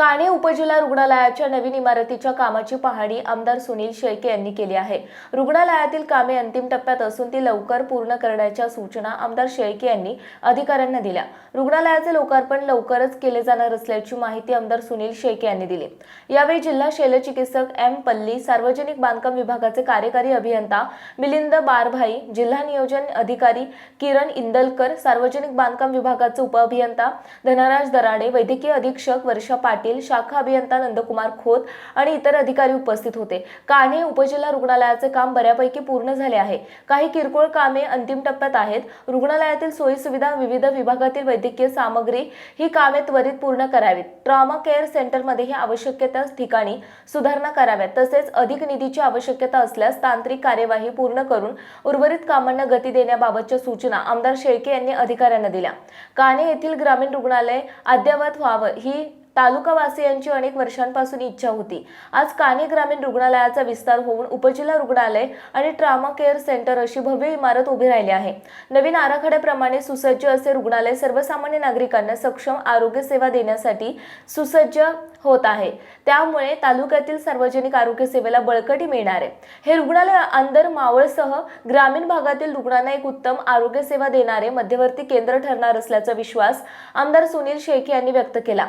काणे उपजिल्हा रुग्णालयाच्या नवीन इमारतीच्या कामाची पाहणी आमदार सुनील शेळके यांनी केली आहे. रुग्णालयातील कामे अंतिम टप्प्यात असून ती लवकर पूर्ण करण्याच्या सूचना आमदार शेळके यांनी अधिकाऱ्यांना दिल्या. रुग्णालयाचे लोकार्पण लवकरच केले जाणार असल्याची माहिती आमदार सुनील शेळके यांनी दिली. यावेळी जिल्हा शल्यचिकित्सक एम पल्ली सार्वजनिक बांधकाम विभागाचे कार्यकारी अभियंता मिलिंद बारभाई जिल्हा नियोजन अधिकारी किरण इंदलकर सार्वजनिक बांधकाम विभागाचे उपअभियंता धनराज दराडे वैद्यकीय अधीक्षक वर्षा पाटील शाखा अभियंता नंदकुमार खोत आणि इतर अधिकारी उपस्थित होते. कान्हे उपजिल्हा रुग्णालयाचे काम बऱ्यापैकी पूर्ण झाले आहे. काही किरकोळ कामे अंतिम टप्प्यात आहेत. रुग्णालयातील सोयी सुविधा विविध विभागातील वैद्यकीय सामग्री ही कामे त्वरित पूर्ण करावीत. ट्रॉमा केअर सेंटरमध्येही आवश्यक त्या ठिकाणी सुधारणा कराव्यात. तसेच अधिक निधीची आवश्यकता असल्यास तांत्रिक कार्यवाही पूर्ण करून उर्वरित कामांना गती देण्याबाबतच्या सूचना आमदार शेळके यांनी अधिकाऱ्यांना दिल्या. काणे येथील ग्रामीण रुग्णालय अद्ययावत व्हावं ही तालुकावासियांची अनेक वर्षांपासून इच्छा होती. आज काने ग्रामीण रुग्णालयाचा विस्तार होऊन उपजिल्हा रुग्णालय आणि ट्रामा केअर सेंटर अशी भव्य इमारत उभी राहिली आहे. नवीन आराखड्याप्रमाणे सुसज्ज असे रुग्णालय सर्वसामान्य नागरिकांना सक्षम आरोग्य सेवा देण्यासाठी सुसज्ज होत आहे. त्यामुळे तालुक्यातील सार्वजनिक आरोग्य सेवेला बळकटी मिळणार आहे. हे रुग्णालय अंदर मावळसह ग्रामीण भागातील रुग्णांना एक उत्तम आरोग्य सेवा देणारे मध्यवर्ती केंद्र ठरणार असल्याचा विश्वास आमदार सुनील शेख यांनी व्यक्त केला.